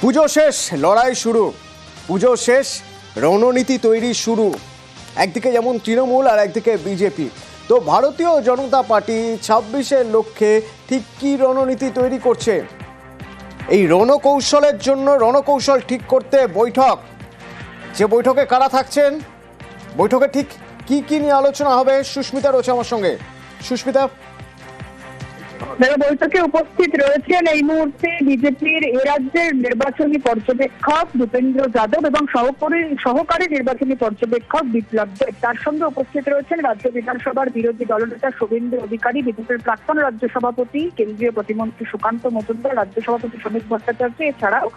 পুজো শেষ, লড়াই শুরু। পুজো শেষ, রণনীতি তৈরি শুরু। একদিকে যেমন তৃণমূল আর একদিকে বিজেপি। তো ভারতীয় জনতা পার্টি ছাব্বিশের লক্ষ্যে ঠিক কী রণনীতি তৈরি করছে? এই রণকৌশলের জন্য রণকৌশল ঠিক করতে বৈঠক। যে বৈঠকে কারা থাকছেন? বৈঠকে ঠিক কি কি নিয়ে আলোচনা হবে? সুস্মিতা রয়েছে আমার সঙ্গে। সুস্মিতা যারা বৈঠকে উপস্থিত রয়েছেন এই মুহূর্তে বিজেপির এ রাজ্যের নির্বাচনী পর্যবেক্ষক ভূপেন্দ্র যাদব এবং সহকারী সহকারী নির্বাচনী পর্যবেক্ষক বিপ্লব দেব। তার সঙ্গে উপস্থিত রয়েছেন রাজ্য বিধানসভার বিরোধী দলনেতা শুভেন্দু অধিকারী, বিজেপির প্রাক্তন রাজ্য সভাপতি, কেন্দ্রীয় প্রতিমন্ত্রী সুকান্ত মজুমদার, রাজ্য সভাপতি সমীপ ভট্টাচার্য। এছাড়াও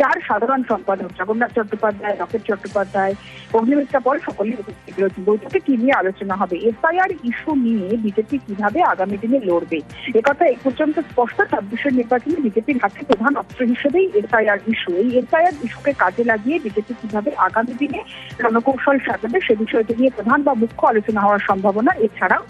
চার সাধারণ সম্পাদক, জগন্নাথ চট্টোপাধ্যায়, রকেট চট্টোপাধ্যায়, অগ্নিমিত্রা পল সকলেই উপস্থিত রয়েছে বৈঠকে কি নিয়ে আলোচনা হবে? এসআইআর ইস্যু নিয়ে বিজেপি কীভাবে আগামী দিনে লড়বে? একথা এই পর্যন্ত স্পষ্ট ছাব্বিশের নির্বাচনে বিজেপির হাতে প্রধান অস্ত্র হিসেবেই এসআইআর ইস্যু। এই এসআইআর ইস্যুকে কাজে লাগিয়ে বিজেপি কীভাবে আগামী দিনে রণকৌশল সাজাবে সে বিষয়টি নিয়ে প্রধান বা মুখ্য আলোচনা হওয়ার সম্ভাবনা এছাড়াও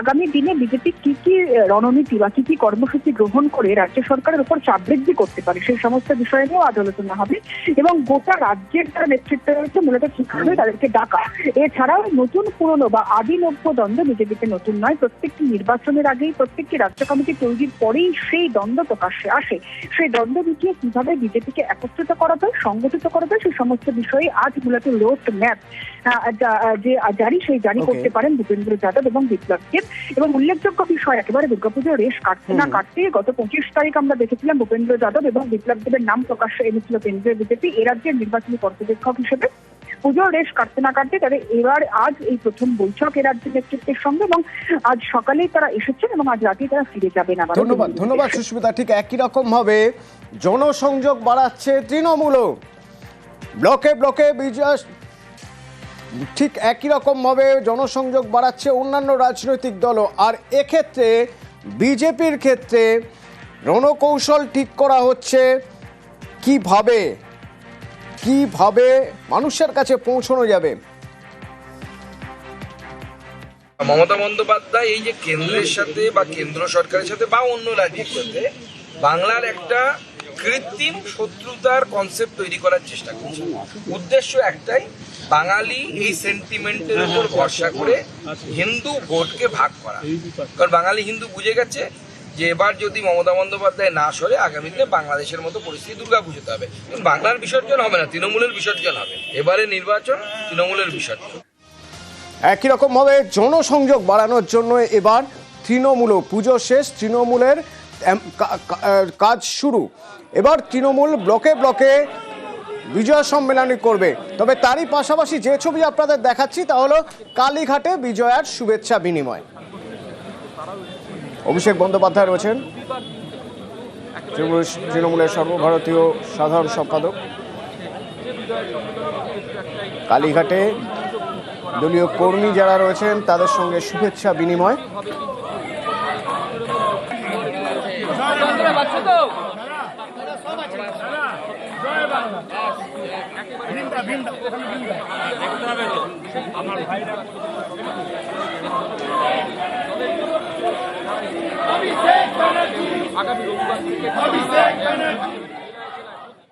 আগামী দিনে বিজেপি কি কি রণনীতি বা কি কি কর্মসূচি গ্রহণ করে রাজ্য সরকারের উপর চাপ বৃদ্ধি করতে পারে সেই সমস্ত বিষয় নিয়েও আজ আলোচনা হবে। এবং গোটা রাজ্যের যারা নেতৃত্ব রয়েছে মূলত ঠিক হবে তাদেরকে ডাকা। এছাড়াও নতুন পুরনো বা আদি নব্য দ্বন্দ্ব বিজেপিতে নতুন নয়। প্রত্যেকটি নির্বাচনের আগেই প্রত্যেকটি রাজ্য কমিটি তৈরির পরেই সেই দ্বন্দ্ব প্রকাশ্যে আসে। সেই দ্বন্দ্ব মিটিয়ে কীভাবে বিজেপিকে একত্রিত করা যায় সংগঠিত করা যায় সেই সমস্ত বিষয়ে আজ মূলত রোড ম্যাপ যে জারি সেই জারি করতে পারেন ভূপেন্দ্র যাদব এবং বিপ্লব দেব এবং উল্লেখযোগ্য বিষয় একেবারে দুর্গাপুজোর রেশ কাটতে না কাটতে গত পঁচিশ তারিখ আমরা দেখেছিলাম ভূপেন্দ্র যাদব এবং বিপ্লব দেবের নাম প্রকাশ্যে এনেছিল কেন্দ্রীয় বিজেপি, এ রাজ্যের নির্বাচনী পর্যবেক্ষক হিসেবে। পুজোর রেশ কাটতে না কাটতে তাদের এবার আজ এই প্রথম বৈঠক এ রাজ্যের নেতৃত্বের সঙ্গে এবং আজ সকালেই তারা এসেছেন এবং আজ রাতেই তারা ফিরে যাবেন আবার। ধন্যবাদ ধন্যবাদ সুস্মিতা। ঠিক একই রকম ভাবে জনসংযোগ বাড়াচ্ছে তৃণমূলও। ব্লকে ব্লকে বিজয় ঠিক একই রকম ভাবে জনসংযোগ বাড়াচ্ছে অন্যান্য রাজনৈতিক দলও। আর এক্ষেত্রে, বিজেপির ক্ষেত্রে রণকৌশল ঠিক করা হচ্ছে। কীভাবে কীভাবে মানুষের কাছে পৌঁছানো যাবে? মমতা বন্দ্যোপাধ্যায় এই যে কেন্দ্রের সাথে বা কেন্দ্র সরকারের সাথে বা অন্য রাজ্যের সাথে বাংলার একটা কৃত্রিম শত্রুতার কনসেপ্ট তৈরি করার চেষ্টা করছে। উদ্দেশ্য একটাই, বাঙালি এই সেন্টিমেন্টের উপর ভরসা করে হিন্দু ভোটকে ভাগ করা। কারণ বাঙালি হিন্দু বুঝে গেছে যে এবার যদি মমতা বন্দ্যোপাধ্যায় না সরে আগামী দিনে বাংলাদেশের মতো পরিস্থিতি দুর্গা পুজোতে হবে বাংলার বিসর্জন হবে না, তৃণমূলের বিসর্জন হবে। এবারে নির্বাচন, তৃণমূলের বিসর্জন। একই রকমভাবে জনসংযোগ বাড়ানোর জন্য এবার তৃণমূল পুজো শেষ, তৃণমূলের কাজ শুরু। এবার তৃণমূল ব্লকে ব্লকে বিজয় সম্মেলনী করবে। তবে তারই পাশাপাশি যে ছবি আপনাদের দেখাচ্ছি তা হলো কালীঘাটে বিজয়ার শুভেচ্ছা বিনিময়। অভিষেক বন্দ্যোপাধ্যায় রয়েছেন। তৃণমূলের সর্বভারতীয় সাধারণ সম্পাদক। কালীঘাটে দলীয় কর্মী যারা রয়েছেন, তাদের সঙ্গে শুভেচ্ছা বিনিময়। আগামী রবিবার থেকে